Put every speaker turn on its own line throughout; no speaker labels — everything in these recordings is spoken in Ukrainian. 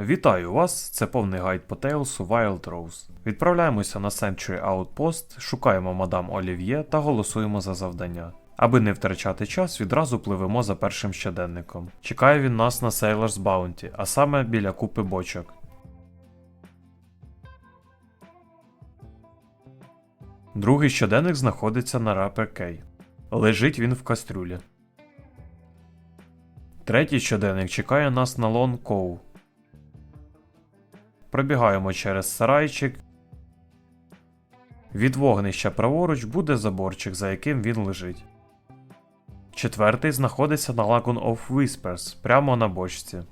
Вітаю вас! Це повний гайд по Tales Wild Rose. Відправляємося на Century Outpost, шукаємо мадам Олів'є та голосуємо за завдання. Аби не втрачати час, відразу пливемо за першим щоденником. Чекає він нас на Sailor's Bounty, а саме біля купи бочок. Другий щоденник знаходиться на Рапер Кей. Лежить він в кастрюлі. Третій щоденник чекає нас на Лон Коу. Пробігаємо через сарайчик. Від вогнища праворуч буде заборчик, за яким він лежить. Четвертий знаходиться на Lagoon of Whispers, прямо на бочці.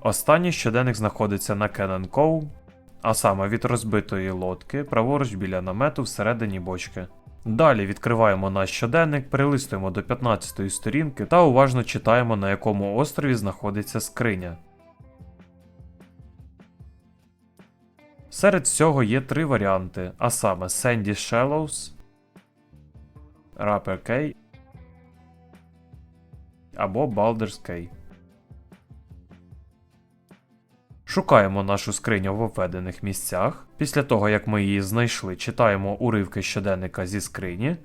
Останній щоденник знаходиться на Cannon Cove, а саме від розбитої лодки, праворуч біля намету всередині бочки. Далі відкриваємо наш щоденник, перелистуємо до 15 сторінки та уважно читаємо, на якому острові знаходиться скриня. Серед цього є три варіанти, а саме Sandy Shallows, Rapper K або Baldur's K. Шукаємо нашу скриню в обведених місцях. Після того, як ми її знайшли, читаємо уривки щоденника зі скрині.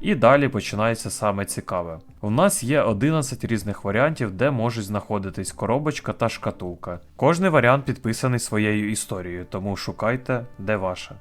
І далі починається саме цікаве. У нас є 11 різних варіантів, де можуть знаходитись коробочка та шкатулка. Кожний варіант підписаний своєю історією, тому шукайте, де ваша.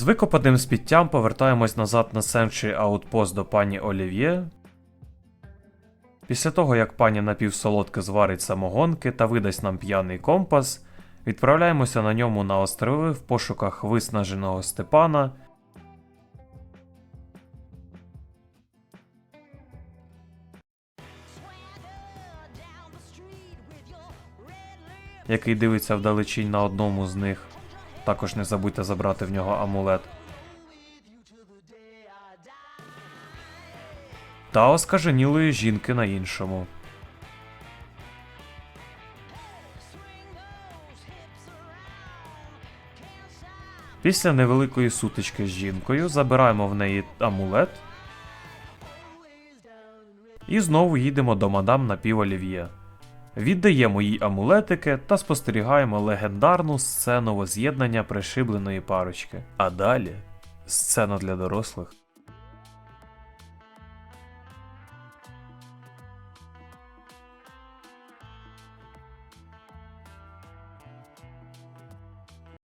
З викопаним спіттям повертаємось назад на Century Outpost до пані Олів'є. Після того, як пані напівсолодке зварить самогонки та видасть нам п'яний компас, відправляємося на ньому на острови в пошуках виснаженого Степана. який дивиться вдалечінь на одному з них. Також не забудьте забрати в нього амулет. Та оскаженілої жінки на іншому. Після невеликої сутички з жінкою забираємо в неї амулет. І знову їдемо до мадам напіволів'є. Віддаємо їй амулетики та спостерігаємо легендарну сцену воз'єднання пришибленої парочки. А далі сцена для дорослих.